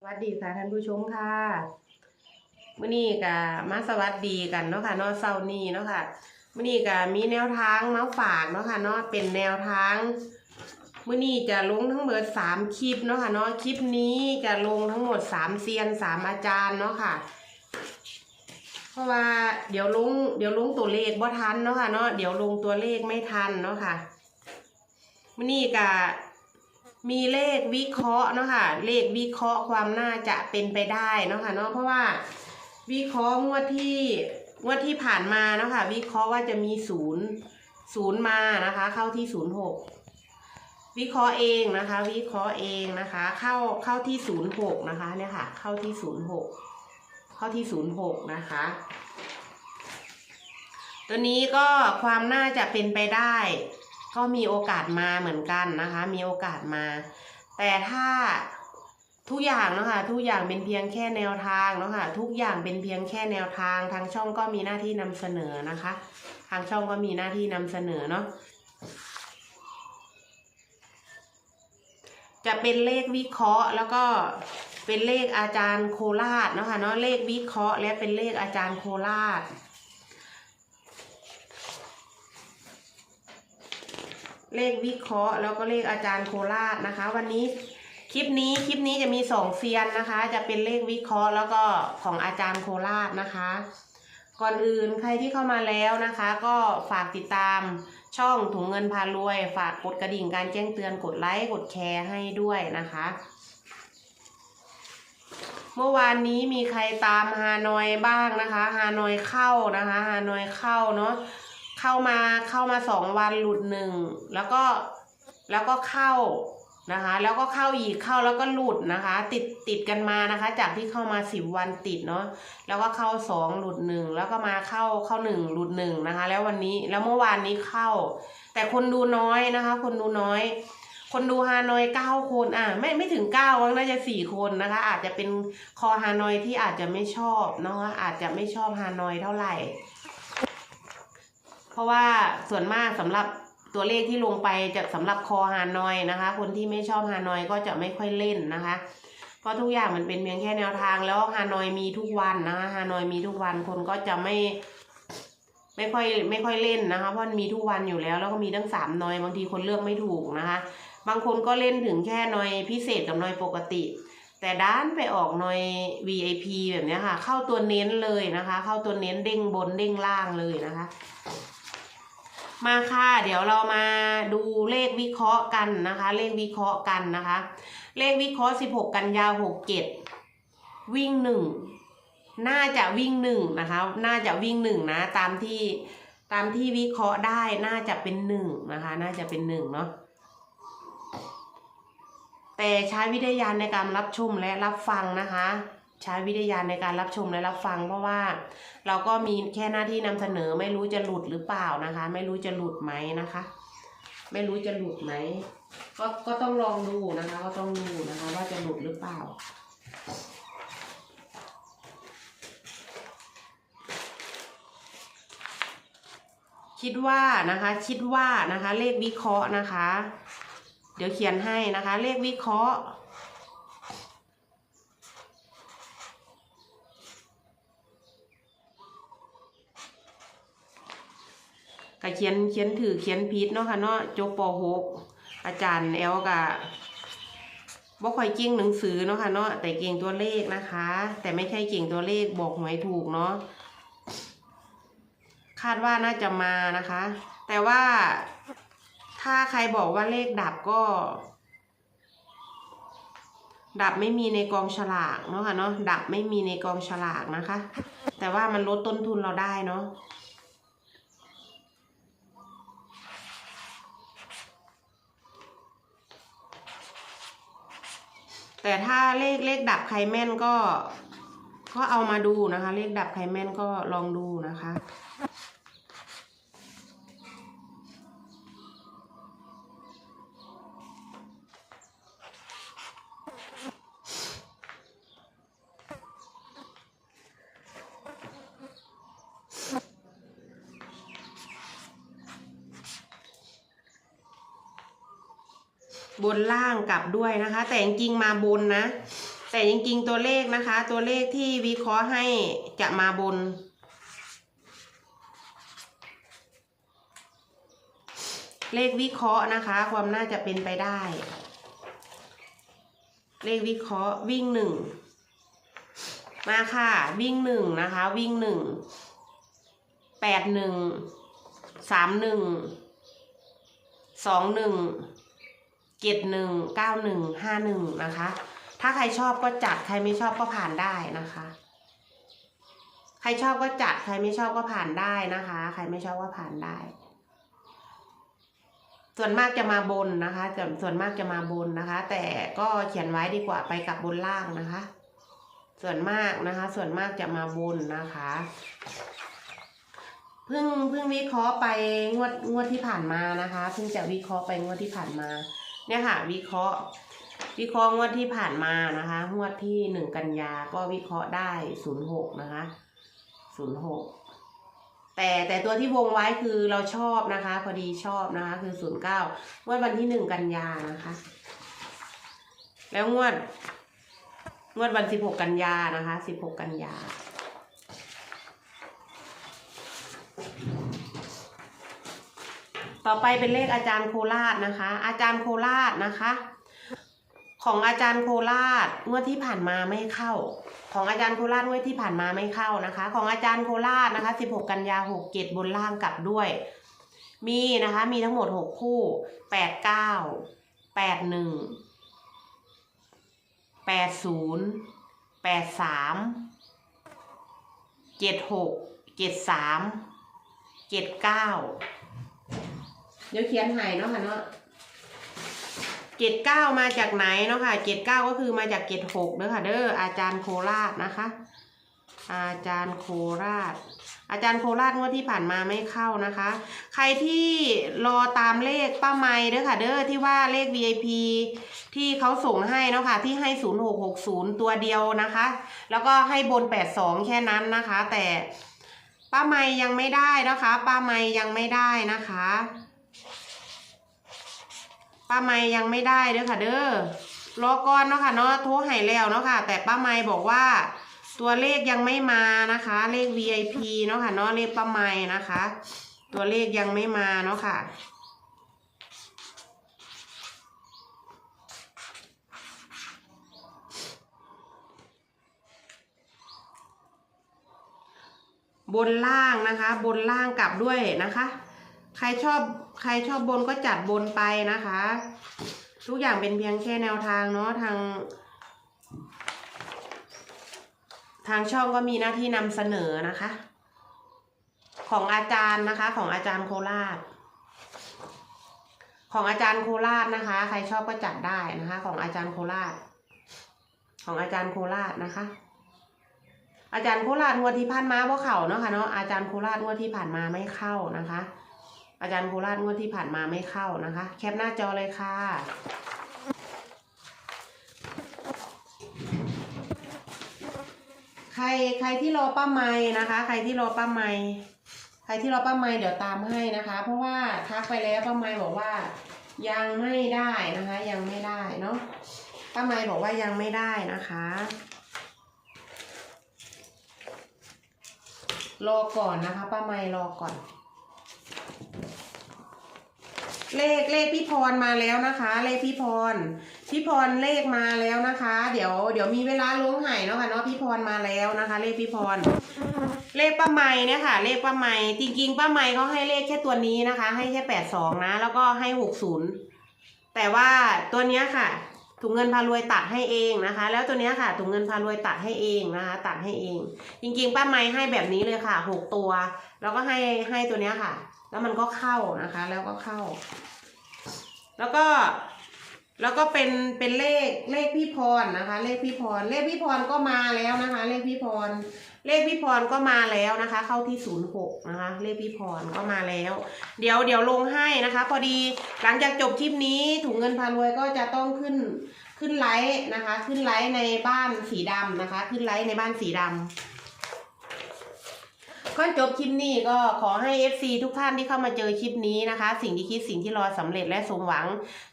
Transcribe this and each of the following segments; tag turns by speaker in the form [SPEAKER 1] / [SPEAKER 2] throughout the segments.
[SPEAKER 1] สวัสดีค่ะท่านผู้ชมค่ะมื่อนี้ก็มาสวัสดีกันเนาะค่ะเนาะเสานี้เนาะค่ะมื่อนี้ก็มีแนวทางมาฝากเนาะค่ะเนาะเป็นแนวทางมื่อนี้จะลงทั้งหมดสามคลิปเนาะค่ะเนาะคลิปนี้จะลงทั้งหมดสามเซียนสามอาจารย์เนาะค่ะ เพราะว่าเดี๋ยวลงเดี๋ยวลงตัวเลขบ่ทันเนาะค่ะเนาะเดี๋ยวลงตัวเลขไม่ทันเนาะค่ะมื่อนี้ก็ มีเลขวิเคราะห์เนาะค่ะเลขวิเคราะห์ความน่าจะเป็นไปได้เนาะค่ะเนาะเพราะว่าวิเคราะห์งวดที่งวดที่ผ่านมาเนาะค่ะวิเคราะห์ว่าจะมีศูนย์ศูนย์มานะคะ เข้าที่ศูนย์หกวิเคราะห์เองนะคะ วิเคราะห์เองนะคะ เข้าเข้าที่ศูนย์หกนะคะเนี่ยค่ะ เข้าที่ศูนย์หกเข้าที่ศูนย์หกนะคะ ตัวนี้ก็ความน่าจะเป็นไปได้ ก็มีโอกาสมาเหมือนกันนะคะ มีโอกาสมา แต่ถ้าทุกอย่างเนาะคะทุกอย่างเป็นเพียงแค่แนวทางเนาะค่ะทุกอย่างเป็นเพียงแค่แนวทางทางช่องก็มีหน้าที่นำเสนอนะคะ ทางช่องก็มีหน้าที่นำเสนอเนาะจะเป็นเลขวิเคราะห์แล้วก็เป็นเลขอาจารย์โคราชเนาะค่ะเนาะเลขวิเคราะห์และเป็นเลขอาจารย์โคราช เลขวิเคราะห์ แล้วก็เลขอาจารย์โคราชนะคะ วันนี้คลิปนี้คลิปนี้จะมีสองเซียนนะคะ จะเป็นเลขวิเคราะห์ แล้วก็ของอาจารย์โคราชนะคะ ก่อนอื่นใครที่เข้ามาแล้วนะคะ ก็ฝากติดตามช่องถุงเงินพารวย ฝากกดกระดิ่งการแจ้งเตือนกดไลค์กดแชร์ให้ด้วยนะคะ เมื่อวานนี้มีใครตามฮานอยบ้างนะคะฮานอยเข้านะคะฮานอยเข้าเนาะ เข้ามาเข้ามาสองวันหลุดหนึ่งแล้วก็แล้วก็เข้านะคะ แล้วก็เข้าอีกเข้าแล้วก็หลุดนะคะ ติดติดกันมานะคะ จากที่เข้ามาสิบวันติดเนาะแล้วก็เข้าสองหลุดหนึ่งแล้วก็มาเข้าเข้าหนึ่งหลุดหนึ่งนะคะ แล้ววันนี้แล้วเมื่อวานนี้เข้า แต่คนดูน้อยนะคะ คนดูน้อย คนดูฮานอยเก้าคนอะไม่ไม่ถึงเก้าวังน่าจะสี่คนนะคะ อาจจะเป็นคอฮานอยที่อาจจะไม่ชอบเนาะอาจจะไม่ชอบฮานอยเท่าไหร่ ราะว่าส่วนมากสำหรับตัวเลขที่ลงไปจะสำหรับคอฮานอยนะคะ คนที่ไม่ชอบฮานอยก็จะไม่ค่อยเล่นนะคะเพราะทุกอย่างมันเป็นเพียงแค่แนวทางแล้วฮานอยมีทุกวันนะคะฮานอยมีทุกวันคนก็จะไม่ ไม่ค่อยไม่ค่อยเล่นนะคะเพราะมีทุกวันอยู่แล้ว แล้วก็มีตั้งสามนอยบางทีคนเลือกไม่ถูกนะคะ บางคนก็เล่นถึงแค่นอยพิเศษกับนอยปกติ แต่ด้านไปออกนอย VIP แบบนี้ค่ะ เข้าตัวเน้นเลยนะคะ เข้าตัวเน้นเด้งบนเด้งล่างเลยนะคะ มาค่ะ เดี๋ยวเรามาดูเลขวิเคราะห์กันนะคะ เลขวิเคราะห์กันนะคะ เลขวิเคราะห์ 16 กันยา67 วิ่งหนึ่งน่าจะวิ่งหนึ่งนะคะ น่าจะวิ่งหนึ่งนะตามที่ตามที่วิเคราะห์ได้น่าจะเป็นหนึ่งนะคะ น่าจะเป็นหนึ่งเนาะแต่ใช้วิทยาณในการรับชมและรับฟังนะคะ ใช้วิทยาในการรับชมและรับฟัง เพราะว่าเราก็มีแค่หน้าที่นำเสนอไม่รู้จะหลุดหรือเปล่านะคะ ไม่รู้จะหลุดไหมนะคะ ไม่รู้จะหลุดไหมก็ก็ต้องลองดูนะคะ ก็ต้องดูนะคะ ว่าจะหลุดหรือเปล่าคิดว่านะคะคิดว่านะคะ เลขวิเคราะห์นะคะ เดี๋ยวเขียนให้นะคะ เลขวิเคราะห์ ก็เขียนเขียนถือเขียนผิดเนาะค่ะเนาะจบป .6 อาจารย์แอลกะบ่ค่อยเก่งหนังสือเนาะค่ะเนาะแต่เก่งตัวเลขนะคะ แต่ไม่ใช่เก่งตัวเลขบอกหวยถูกเนาะคาดว่าน่าจะมานะคะ แต่ว่าถ้าใครบอกว่าเลขดับก็ ดับไม่มีในกองฉลากเนาะค่ะเนาะดับไม่มีในกองฉลากนะคะ แต่ว่ามันลดต้นทุนเราได้เนาะ แต่ถ้าเลขเลขดับใครแม่นก็ ก็เอามาดูนะคะ เลขดับใครแม่นก็ลองดูนะคะ บนล่างกลับด้วยนะคะ แต่จริงมาบนนะ แต่จริงๆตัวเลขนะคะ ตัวเลขที่วิเคราะห์ให้จะมาบน เลขวิเคราะห์นะคะ ความน่าจะเป็นไปได้ เลขวิเคราะห์วิ่งหนึ่งมาค่ะ วิ่งหนึ่งนะคะ วิ่งหนึ่งแปดหนึ่งสามหนึ่งสองหนึ่ง เจ็ดหนึ่งเก้าหนึ่งห้าหนึ่งนะคะ ถ้าใครชอบก็จัดใครไม่ชอบก็ผ่านได้นะคะ ใครชอบก็จัดใครไม่ชอบก็ผ่านได้นะคะ ใครไม่ชอบก็ผ่านได้ ส่วนมากจะมาบนนะคะส่วนส่วนมากจะมาบนนะคะ แต่ก็เขียนไว้ดีกว่าไปกับบนล่างนะคะ ส่วนมากนะคะ ส่วนมากจะมาบนนะคะเพิ่งเพิ่งวิเคราะห์ไปงวดงวดที่ผ่านมานะคะเพิ่งจะวิเคราะห์ไปงวดที่ผ่านมา เนี่ยค่ะ วิเคราะห์ วิเคราะห์งวดที่ผ่านมานะคะงวดที่หนึ่งกันยาก็วิเคราะห์ได้ศูนย์หกนะคะศูนย์หกแต่แต่ตัวที่วงไว้คือเราชอบนะคะ พอดีชอบนะคะ คือศูนย์เก้างวดวันที่หนึ่งกันยานะคะ แล้วงวดงวดวันสิบหกกันยานะคะสิบหกกันยา ต่อไปเป็นเลขอาจารย์โคราชนะคะ อาจารย์โคราชนะคะ ของอาจารย์โคราชงวดที่ผ่านมาไม่เข้า ของอาจารย์โคราชงวดที่ผ่านมาไม่เข้านะคะ ของอาจารย์โคราชนะคะ16 กันยา67บนล่างกลับด้วย มีนะคะมีทั้งหมด 6 คู่ 89 81 80 83 76 73 79 เดี๋ยวเขียนให้เนาะค่ะเนาะเกตเก้ามาจากไหนเนาะค่ะเกตเก้าก็คือมาจากเกตหกเด้อค่ะ เด้ออาจารย์โคราชนะคะ อาจารย์โคราช อาจารย์โคราชงวดที่ผ่านมาไม่เข้านะคะ ใครที่รอตามเลขป้าไม้เด้อค่ะ เด้อที่ว่าเลข VIP ที่เขาส่งให้เนาะค่ะที่ให้ 0660 ตัวเดียวนะคะ แล้วก็ให้บน 82 แค่นั้นนะคะ แต่ป้าไม้ยังไม่ได้นะคะ ป้าไม้ยังไม่ได้นะคะ ป้าไม้ยังไม่ได้เด้อค่ะ เด้อรอก่อนเนาะค่ะเนาะโทรให้แล้วเนาะค่ะ แต่ป้าไม้บอกว่า ตัวเลขยังไม่มานะคะ เลข VIP เนาะค่ะเนาะเลขป้าไม้นะคะ ตัวเลขยังไม่มาเนาะค่ะบนล่างนะคะ บนล่างกลับด้วยนะคะ ใครชอบใครชอบบนก็จัดบนไปนะคะ ทุกอย่างเป็นเพียงแค่แนวทางเนาะทาง ทางช่องก็มีหน้าที่นำเสนอนะคะ ของอาจารย์นะคะ ของอาจารย์โคราช ของอาจารย์โคราชนะคะ ใครชอบก็จัดได้นะคะ ของอาจารย์โคราช ของอาจารย์โคราชนะคะอาจารย์โคราชงวดที่ผ่านมาบ่เข้าเนาะค่ะเนาะอาจารย์โคราชงวดที่ผ่านมาไม่เข้านะคะ อาจารย์โคราชงวดที่ผ่านมาไม่เข้านะคะ แคปหน้าจอเลยค่ะ ใครใครที่รอป้าไม้นะคะ ใครที่รอป้าไม้ใครที่รอป้าไม้เดี๋ยวตามให้นะคะ เพราะว่าทักไปแล้วป้าไม้บอกว่ายังไม่ได้นะคะ ยังไม่ได้เนาะป้าไม้บอกว่ายังไม่ได้นะคะรอก่อนนะคะ ป้าไม้รอก่อน เลขเลขพี่พรมาแล้วนะคะ เลขพี่พรพี่พรเลขมาแล้วนะคะ เดี๋ยวเดี๋ยวมีเวลาล้วงไห่เนาะค่ะเนาะพี่พรมาแล้วนะคะ เลขพี่พร เลขป้าไม้เนี่ยค่ะ เลขป้าไม้จริงๆป้าไม้เขาให้เลขแค่ตัวนี้นะคะ ให้แค่แปดสองนะ แล้วก็ให้หกศูนย์แต่ว่าตัวเนี้ยค่ะถุงเงินพารวยตัดให้เองนะคะ แล้วตัวเนี้ยค่ะถุงเงินพารวยตัดให้เองนะคะ ตัดให้เอง จริงๆ ป้าไม้ให้แบบนี้เลยค่ะหกตัว แล้วก็ให้ให้ตัวเนี้ยค่ะ แล้วมันก็เข้านะคะ แล้วก็เข้า แล้วก็ แล้วก็เป็นเป็นเลขเลขพี่พรนะคะ เลขพี่พร เลขพี่พรก็มาแล้วนะคะ เลขพี่พร เลขพี่พรก็มาแล้วนะคะ เข้าที่ศูนย์หกนะคะ เลขพี่พรก็มาแล้ว เดี๋ยวเดี๋ยวลงให้นะคะ พอดีหลังจากจบคลิปนี้ถุงเงินพารวยก็จะต้องขึ้นขึ้นไลฟ์นะคะ ขึ้นไลฟ์ในบ้านสีดำนะคะ ขึ้นไลฟ์ในบ้านสีดำ ก่อนจบคลิปนี้ก็ขอให้ FC ทุกท่านที่เข้ามาเจอคลิปนี้นะคะ สิ่งที่คิดสิ่งที่รอสำเร็จและสมหวัง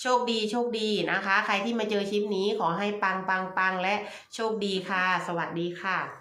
[SPEAKER 1] โชคดีโชคดีนะคะ ใครที่มาเจอคลิปนี้ขอให้ปังปังปังและโชคดีค่ะ สวัสดีค่ะ